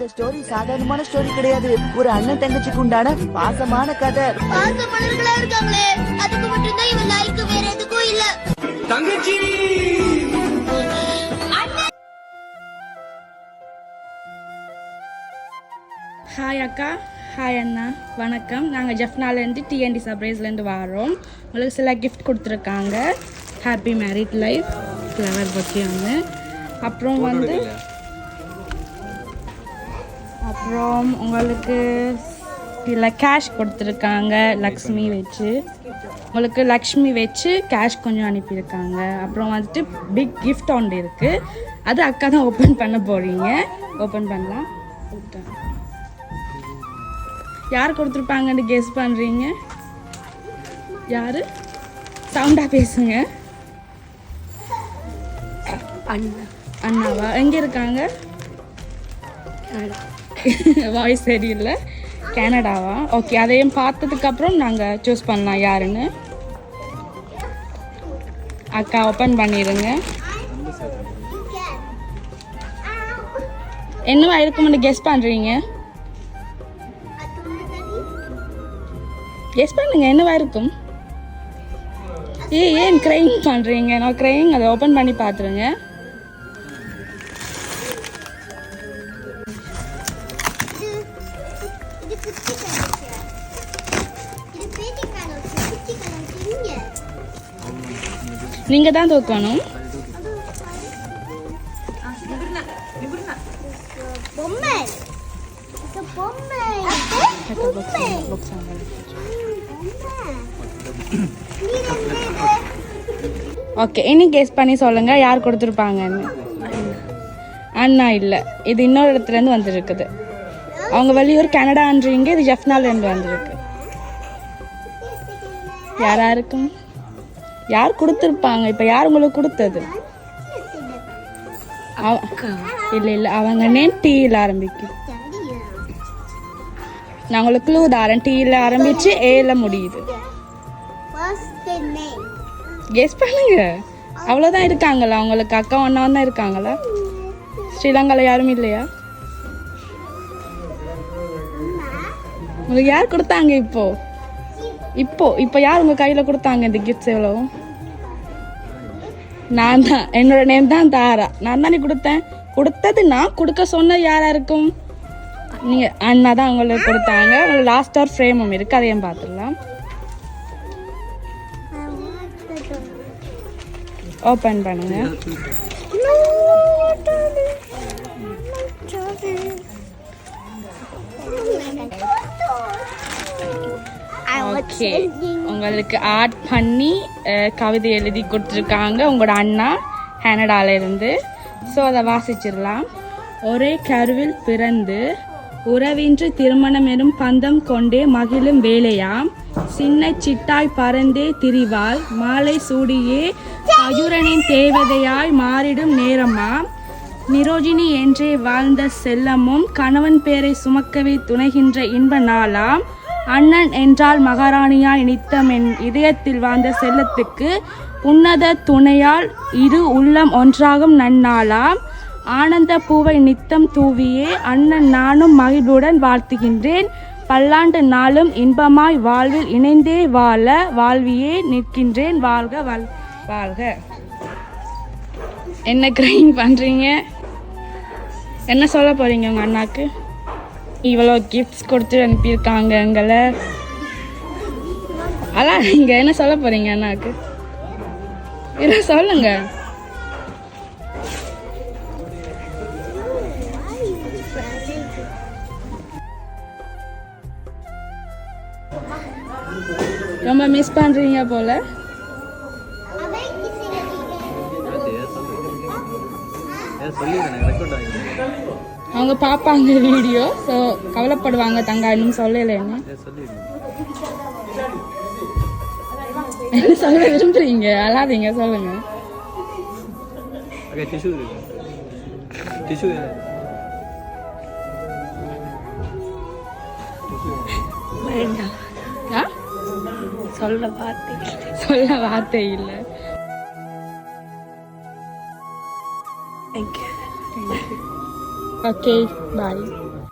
இந்த ஸ்டோரி சாதாரணமான ஸ்டோரி கிடையாது. ஒரு அண்ணன் தங்கச்சிக்கு உண்டான பாசமான கதை. பாச மலர்களா இருக்காங்களே. அதுக்கு மட்டும்தான் இவன் லைக் வேற எதுக்கும் இல்ல. தங்கச்சி! ஹாய் அக்கா. ஹாய் அண்ணா. வணக்கம். நாங்கள் ஜெஃப்னாலேருந்து டிஎன்டி சர்ப்ரைஸ்லேருந்து வரோம். உங்களுக்கு சில கிஃப்ட் கொடுத்துருக்காங்க. ஹாப்பி மேரிட் லைஃப் ஃப்ளவர் பற்றி ஒன்று அப்புறம் வந்து அப்புறம் உங்களுக்கு இதில் கேஷ் கொடுத்துருக்காங்க லக்ஷ்மி வச்சு. உங்களுக்கு லக்ஷ்மி வச்சு கேஷ் கொஞ்சம் அனுப்பியிருக்காங்க. அப்புறம் வந்துட்டு பிக் கிஃப்ட் ஒன்று இருக்குது அது அக்கா தான் ஓப்பன் பண்ண போகிறீங்க ஓப்பன் பண்ணலாம். யார் கொடுத்துருப்பாங்கன்னு கெஸ் பண்ணுறீங்க யார்? சவுண்டாக பேசுங்க. அண்ணா. அண்ணாவா? எங்கே இருக்காங்க? வாய்ஸ் சரியில்லை. கனடாவா? ஓகே அதையும் பார்த்ததுக்கப்புறம் நாங்கள் சூஸ் பண்ணலாம் யாருன்னு. அக்கா ஓப்பன் பண்ணிடுங்க என்னவா இருக்கும்னு கெஸ் பண்ணுறீங்க கெஸ் பண்ணுங்க என்னவா இருக்கும்? ஏ ஏன் க்ரைங் பண்ணுறீங்க நான் க்ரைங் அதை ஓப்பன் பண்ணி பார்த்துருங்க. நீங்கள் தான் தூக்கணும். ஓகே இனி கெஸ் பண்ணி சொல்லுங்க யார் கொடுத்துருப்பாங்கன்னு. அண்ணா இல்லை இது இன்னொரு இடத்துலேருந்து வந்துருக்குது. அவங்க வெளியூர் கனடான்றீங்க இது ஜெஃப்னாலேருந்து வந்திருக்கு. யாரா இருக்கும் யார் கொடுத்துருப்பாங்க? இப்போ யார் உங்களுக்கு கொடுத்தது? அவ- இல்லை இல்லை அவங்க நேம் டீயில் ஆரம்பிக்கும் நான் உங்களுக்கு க்ளூ தாரேன் டீயில் ஆரம்பிச்சு ஏல முடியுது. கெஸ் பண்ணுங்க. அவ்வளோதான் இருக்காங்களா? அவங்களுக்கு அக்கா ஒன்றா தான் இருக்காங்களா? ஸ்ரீலங்காவில் யாரும் இல்லையா? உங்களுக்கு யார் கொடுத்தாங்க இப்போ? இப்போ இப்போ யார் உங்க கையில கொடுத்தாங்க இந்த கிஃப்ட்ஸ் எவ்வளோ நான் தான். என்னோட நேம் தான் தாரா. நான் தானே கொடுத்தேன்? கொடுத்தது நான் கொடுக்க சொன்னது யாரா இருக்கும் நீங்க அண்ணா தான் உங்களுக்கு கொடுத்தாங்க. லாஸ்ட் ஒரு ஃப்ரேமும் இருக்கு. அதையும் பார்த்துடலாம். ஓப்பன் பண்ணுங்க. ஓகே உங்களுக்கு ஆர்ட் பண்ணி கவிதை எழுதி கொடுத்துருக்காங்க. உங்களோட அண்ணா கனடாலிருந்து. ஸோ அதை வாசிச்சிடலாம். ஒரே கருவில் பிறந்து உறவின்றி திருமணம் எனும் பந்தம் கொண்டே மகிழும் வேலையாம் சின்ன சிட்டாய் பறந்தே திரிவாள். மாலை சூடியே மயூரனின் தேவதையாய் மாறிடும் நேரமாம். நிரோஜினி என்றே வாழ்ந்த செல்லமும் கணவன் பேரை சுமக்கவே துணைகின்ற இன்ப நாளாம். அண்ணன் என்றால் மகாராணியாய் நித்தம் என் இதயத்தில் வாழ்ந்த செல்லத்துக்கு உன்னத துணையால் இரு உள்ளம் ஒன்றாகும் நன்னாளாம். ஆனந்த பூவை நித்தம் தூவியே அண்ணன் நானும் மகிழ்வுடன் வாழ்த்துகின்றேன். பல்லாண்டு நாளும் இன்பமாய் வாழ்வில் இணைந்தே வாழ வாழ்வியே நிற்கின்றேன். வாழ்க வாழ் வாழ்க. என்ன கிரைங் பண்ணுறீங்க என்ன சொல்ல போகிறீங்க உங்கள் அண்ணாக்கு? இவ்வளோ கிஃப்ட்ஸ் கொடுத்து அனுப்பியிருக்காங்க எங்களை. அதான் நீங்கள் என்ன சொல்ல போகிறீங்க அண்ணாக்கு? என்ன சொல்லுங்க. ரொம்ப மிஸ் பண்ணுறீங்க போல. அவங்க பார்ப்பாங்க வீடியோ ஸோ கவலைப்படுவாங்க தங்கா இன்னும் சொல்லலைன்னு என்ன? சொல்ல விரும்புறீங்க? அழாதீங்க சொல்லுங்க. சொல்ல வார்த்தை சொல்ல வார்த்தை இல்லை. Thank you Okay, bye.